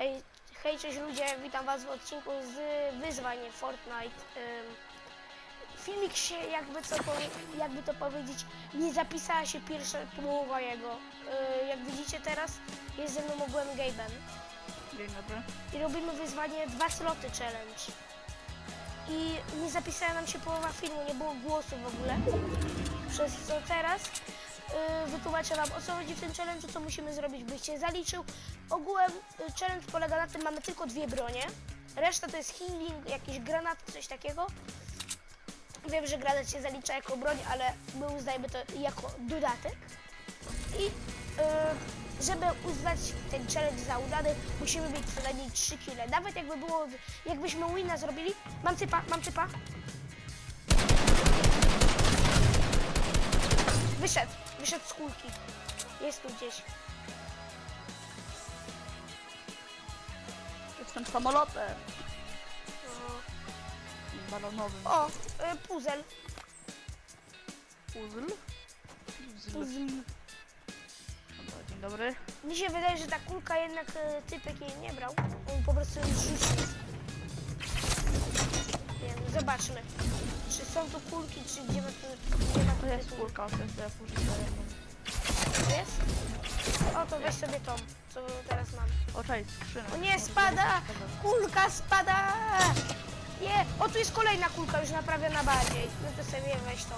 Ej, hej, cześć ludzie, witam was w odcinku z wyzwań Fortnite. Filmik się, jakby, co powie, jakby to powiedzieć, nie zapisała się pierwsza połowa jego. Yy, jak widzicie teraz, jest ze mną ogółem Gaben. Dzień dobry. I robimy wyzwanie dwa sloty challenge. I nie zapisała nam się połowa filmu, nie było głosu w ogóle. Przez co teraz wytłumaczę wam o co chodzi w tym challenge'u, co musimy zrobić, byś się zaliczył. Ogółem y, challenge polega na tym, mamy tylko dwie bronie. Reszta to jest healing, jakieś granaty, coś takiego. Wiem, że granat się zalicza jako broń, ale my uznajmy to jako dodatek. I y, żeby uznać ten challenge za udany, musimy mieć co najmniej 3 kile. Nawet jakby było, jakbyśmy wina zrobili. Mam typa, mam typa. Wyszedł, wyszedł z kulki. Jest tu gdzieś. Jestem samolotem balonowym. O, y, puzzle. Puzzle? Puzzle. puzzle. Dobra, dzień dobry. Mi się wydaje, że ta kulka jednak y, typek jej nie brał. On po prostu ją rzucił. Nie wiem, zobaczmy. Czy są tu kulki, czy gdzie ma tu, gdzie ma tu To jest kulka, to jest ja użyję jedną. Jest? O, to weź sobie tą, co teraz mam. O, cześć, skrzyna. O nie, spada! Kulka spada! Nie! O, tu jest kolejna kulka, już naprawiona bardziej. No to sobie weź tą.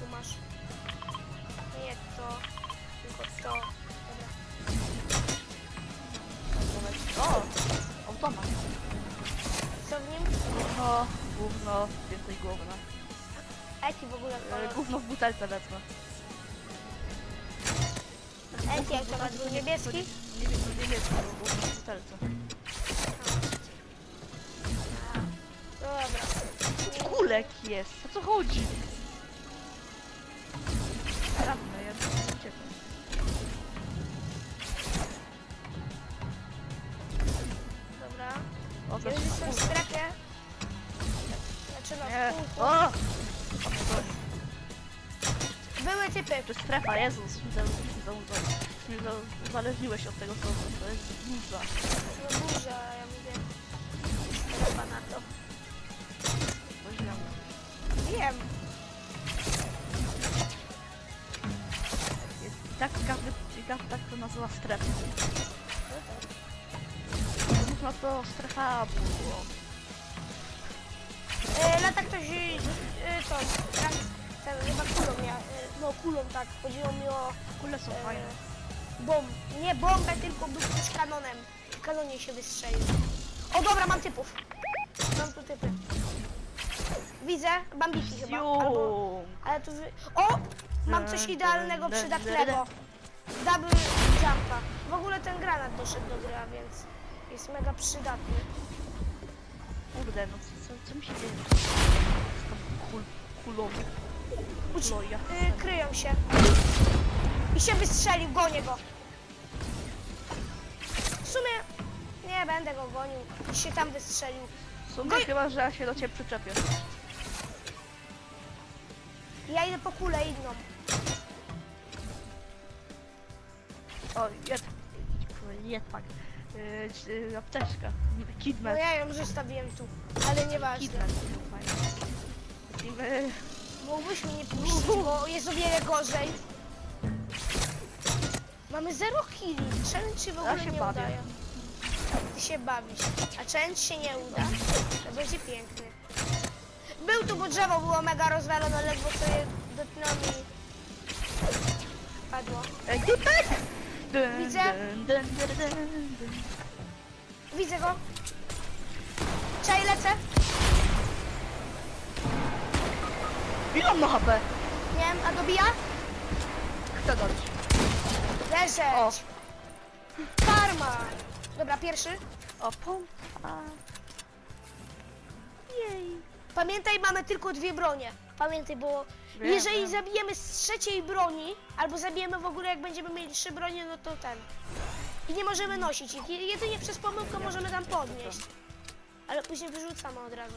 Tu masz. Nie to, tylko to. Dobra. O! Automat. Co w nim? Gówno, gówno, więcej gówna. Jaki w ogóle E, kolor? gówno w butelce lecę. Jaki automat był niebieski? Nie wiem, no niebieski, bo gówno w butelce. Dobra. Kulek jest, o co chodzi? Ja już jestem w strefie. Znaczy no, Nie. w kółku. O! Były typy. To jest strefa, Jezus, uzależniłeś od tego słowa, to jest burza. No burza, ja mówię. Chyba na to. To źle. Wiem. Jest, tak każdy, tak, tak to nazywa strefa. Można to strefa było. E, lata ktoś e, to, chyba kulą miał, e, no kulą tak, chodziło mi o Kule są e, fajne. bomb, nie bombę, tylko był też kanonem, w kanonie się wystrzelił. O dobra, mam typów, mam tu typy. Widzę, bambiki chyba, albo, ale tu, wy... o, mam coś idealnego, przydatnego. Double jumpa. W ogóle ten granat doszedł do gry, a więc jest mega przydatny. Kurde, no co, co, co mi się dzieje? Z tą kul, kulą. Y, kryją się. I się wystrzelił, gonię go. W sumie nie będę go gonił. I się tam wystrzelił. W sumie Goj- chyba, że ja się do ciebie przyczepię. Ja idę po kulę inną. O, jed... Jetpack. Yy, yy, apteczka. No Kidman. ja ją zostawiłem tu, ale nieważne. Kidman. Lecimy. Mógłbyś mnie nie puścić, bo jest o wiele gorzej. Mamy zero killi. Challenge się w Ja ogóle się nie bawię. udaje. Ty się bawisz. A challenge się nie uda. To będzie piękny. Był tu, bo drzewo było mega rozwalone, ledwo co je dotknąłem i padło. Ej, typek! Dun, Widzę. dun, dun, dun, dun, dun. Widzę go. Czaj, lecę. Ile on ma HP? Nie wiem, a dobija? Chcę dać. O. Leżeć. Karma. Dobra, pierwszy. O, pompa. Jej. Pamiętaj, mamy tylko dwie bronie. Pamiętaj, bo Wiem, jeżeli wiem. zabijemy z trzeciej broni, albo zabijemy w ogóle, jak będziemy mieli trzy bronie, no to ten. I nie możemy nosić ich. Je- Jedynie przez pomyłkę możemy tam podnieść. Ale później wyrzucamy od razu.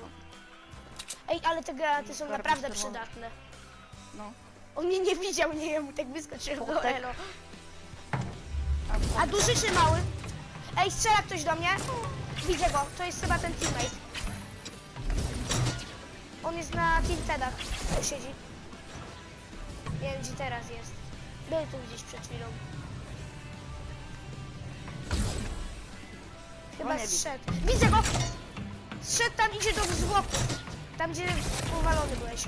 Ej, ale te granaty są naprawdę przydatne. No. On mnie nie widział, nie wiem, tak wyskoczył do Potek. elo. A duży czy mały? Ej, strzela ktoś do mnie. Widzę go, to jest chyba ten teammate. On jest na tiltedach. Siedzi. Nie wiem, gdzie teraz jest. Był tu gdzieś przed chwilą. Chyba nie widzę. zszedł. Widzę go! Zszedł tam, idzie do zwłoku. Tam, gdzie powalony byłeś.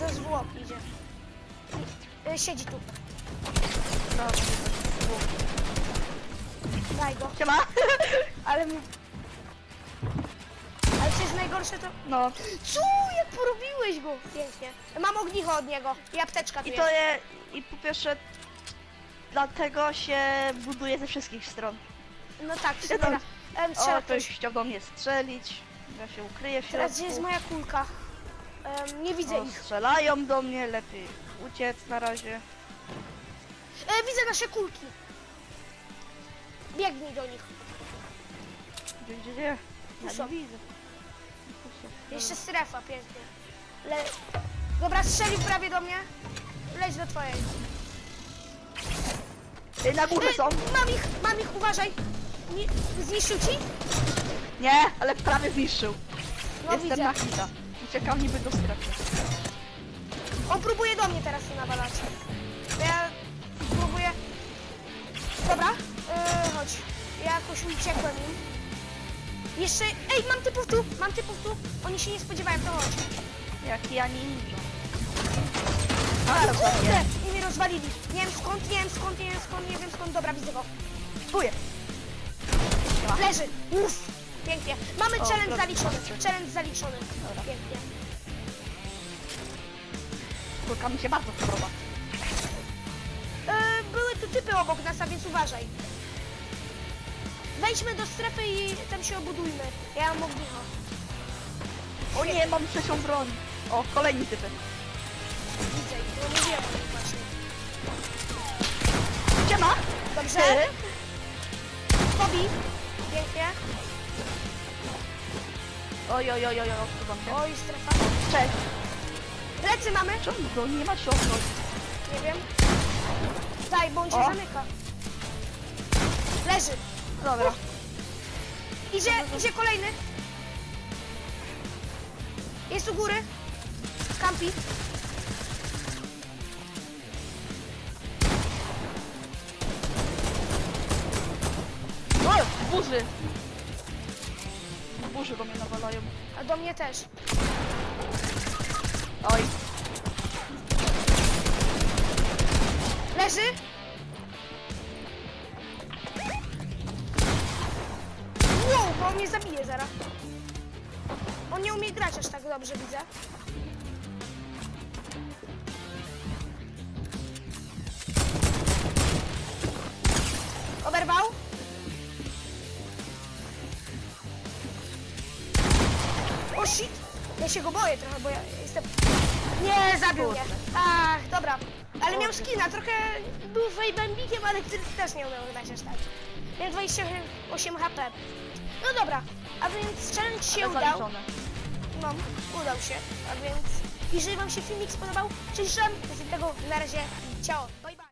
Do zwłok idzie. I- y, Siedzi tu. No, Daj go. Siema! Ale mi... Jest najgorsze to... No, Co? Jak porobiłeś go? Pięknie. Mam ognicho od niego i apteczka tu i jest. to je... I po pierwsze... Dlatego się buduje ze wszystkich stron. No tak, strzela. tam- Em, strzela O, ktoś ktoś. chciał do mnie strzelić. Ja się ukryję w Teraz środku. gdzie jest moja kulka? Em, nie widzę O, ich. strzelają do mnie, lepiej uciec na razie. E, widzę nasze kulki. Biegnij do nich. Gdzie, gdzie, gdzie? Tu Ja są. nie widzę. Jeszcze strefa, pięknie. Le... Dobra, strzelił prawie do mnie. Leć do twojej. Ej, Na górze E, są! mam ich, mam ich, uważaj. Nie, zniszczył ci? Nie, ale prawie zniszczył. No Jestem widzę. na hita. Uciekam niby do strefy. On próbuje do mnie teraz tu nawalać. Ja próbuję... Dobra, yy, chodź. Ja jakoś uciekłem im. Jeszcze... Ej, mam typów tu, mam typów tu. Oni się nie spodziewają, to chodź. Jak ja ninja. O Ale kurde! I mnie rozwalili. Nie wiem skąd, nie wiem skąd, nie wiem skąd, nie wiem skąd. Dobra, widzę go. Czuję. Leży. Uff. Pięknie. Mamy O, challenge proszę, zaliczony. Challenge zaliczony. Dobra. Pięknie. Kulka mi się bardzo podoba. E, były tu typy obok nas, a więc uważaj. Wejdźmy do strefy i tam się obudujmy. Ja mam ognicho. O nie, mam trzecią broń. O, kolejni typy. Widzę ich, no mówiłem o nich właśnie. Siema! Dobrze? Ty? Bobby. Pięknie. Oj, oj, oj, oj, oj, odsuwam się. Oj, strefa. Cześć. Lecy mamy. Czemu go nie ma ciosnąć? Nie wiem. Daj, bo on się O. zamyka. Leży. Dobra. Idzie, idzie kolejny. Jest u góry. Kampi. O, burzy! Burzy do mnie nawalają. A do mnie też. Oj, Leży. Aż tak dobrze, widzę. Oberwał. O shit! Ja się go boję trochę, bo ja jestem... Nie, zabił mnie. Ach, dobra. Ale miał skina, trochę był fejbambikiem, ale który też nie umiał grać aż tak. Miał 28 HP. No dobra, a więc challenge się udał. No, udał się, a więc jeżeli wam się filmik spodobał, żem, z tego na razie, ciao, bye bye.